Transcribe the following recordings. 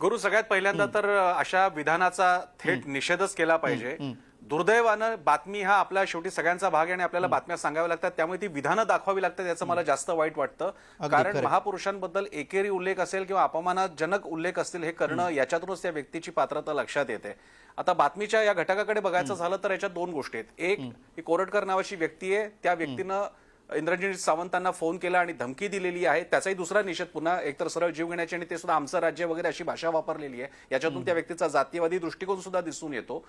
गुरु सगळ्यात पहिल्यांदा तर अशा विधानाचा थेट निषेधच केला पाहिजे. दुर्दैवानं बातमी हा आपल्या शेवटी सगळ्यांचा भाग आहे आणि आपल्याला बातम्या सांगाव्या लागतात. त्यामुळे ती विधानं दाखवावी लागतात याचं मला जास्त वाईट वाटतं. कारण. महापुरुषांबद्दल एकेरी उल्लेख असेल किंवा अपमानजनक उल्लेख असतील हे करणं याच्यातूनच त्या व्यक्तीची पात्रता लक्षात येते. आता बातमीच्या या घटकाकडे बघायचं झालं तर याच्यात दोन गोष्टी आहेत. एक कोरटकर नावाची व्यक्ती आहे. त्या व्यक्तीनं इंद्रजित सावंतांना फोन केला आणि धमकी दिलेली आहे. त्याचाही दुसरा निषेध पुन्हा एकतर सरळ जीव घेण्याची आणि ते सुद्धा आमचं राज्य वगैरे अशी भाषा वापरलेली आहे. याच्यातून त्या व्यक्तीचा जातीयवादी दृष्टिकोन सुद्धा दिसून येतो.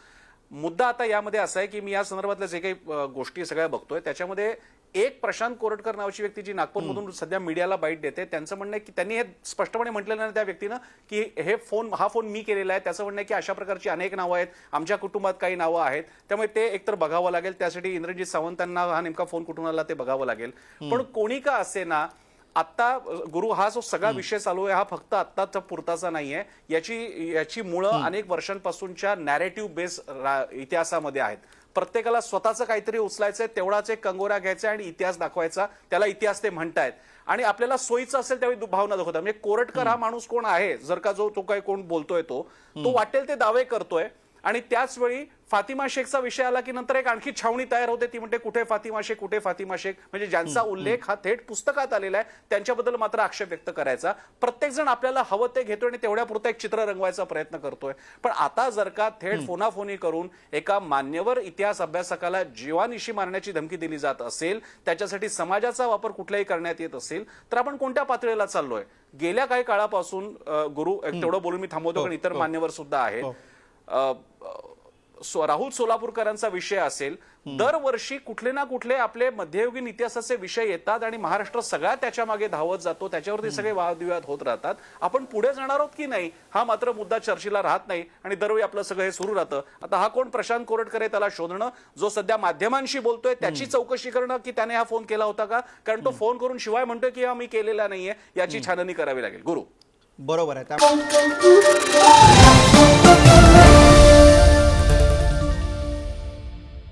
मुद्दा आता यामध्ये असा आहे की मी या संदर्भातल्या जे काही गोष्टी सगळ्या बघतोय त्याच्यामध्ये एक प्रशांत कोरटकर नावाची व्यक्ती जी नागपूरमधून सध्या मीडियाला बाईट देते त्यांचं म्हणणं आहे की त्यांनी हे स्पष्टपणे म्हटलेलं नाही त्या व्यक्तीनं की हे फोन हा फोन मी केलेला आहे. त्याचं म्हणणं आहे की अशा प्रकारची अनेक नावं आहेत आमच्या कुटुंबात काही नावं आहेत. त्यामुळे ते एकतर बघावं लागेल त्यासाठी इंद्रजित सावंतांना हा नेमका फोन कुठून आला ते बघावं लागेल. पण कोणी का असे ना आता गुरु हा जो सगळा विषय चालू आहे हा फक्त आत्ताचा पुरताचा नाहीये याची याची मुळं अनेक वर्षांपासूनच्या नॅरेटिव्ह बेस इतिहासामध्ये आहेत. प्रत्येकाला स्वतःचं काहीतरी उचलायचंय तेवढाच एक कंगोरा घ्यायचा आणि इतिहास दाखवायचा त्याला इतिहास ते म्हणतायत. आणि आपल्याला सोयीचं असेल त्यावेळी भावना दाखवतात. म्हणजे कोरटकर हा माणूस कोण आहे? जर का जो तो काही कोण बोलतोय तो तो वाटेल ते दावे करतोय. आणि त्याच वेळी फातिमा शेखचा विषय आला की नंतर एक आणखी छावणी तयार होते. ती म्हणते कुठे फातिमा शेख कुठे फातिमा शेख? म्हणजे ज्यांचा उल्लेख हा थेट पुस्तकात आलेला आहे त्यांच्याबद्दल मात्र आक्षेप व्यक्त करायचा. प्रत्येक जण आपल्याला हवं ते घेतोय आणि तेवढ्या पुरतं एक चित्र रंगवायचा प्रयत्न करतोय. पण आता जर का थेट फोनाफोनी करून एका मान्यवर इतिहास अभ्यासकाला जीवानिशी मारण्याची धमकी दिली जात असेल त्याच्यासाठी समाजाचा वापर कुठलाही करण्यात येत असेल तर आपण कोणत्या पातळीला चाललोय? गेल्या काही काळापासून गुरु तेवढं बोलून मी थांबवतो कारण इतर मान्यवर सुद्धा आहेत. अ, सो- राहुल सोलापूरकरांचा विषय असेल दरवर्षी कुठले ना कुठले आपले मध्ययुगीन इतिहासाचे विषय येतात आणि महाराष्ट्र सगळा त्याच्यामागे धावत जातो त्याच्यावरती सगळे वादविवाद होत राहतात. आपण पुढे जाणार आहोत की नाही हा मात्र मुद्दा चर्चेला राहत नाही आणि दरवेळी आपलं सगळं हे सुरू राहतं. आता हा कोण? प्रशांत कोरटकर आहे त्याला शोधणं जो सध्या माध्यमांशी बोलतोय त्याची चौकशी करणं की त्याने हा फोन केला होता का? कारण तो फोन करून शिवाय म्हणतोय की हा मी केलेला नाहीये याची छाननी करावी लागेल. गुरु. बरोबर आहे. त्या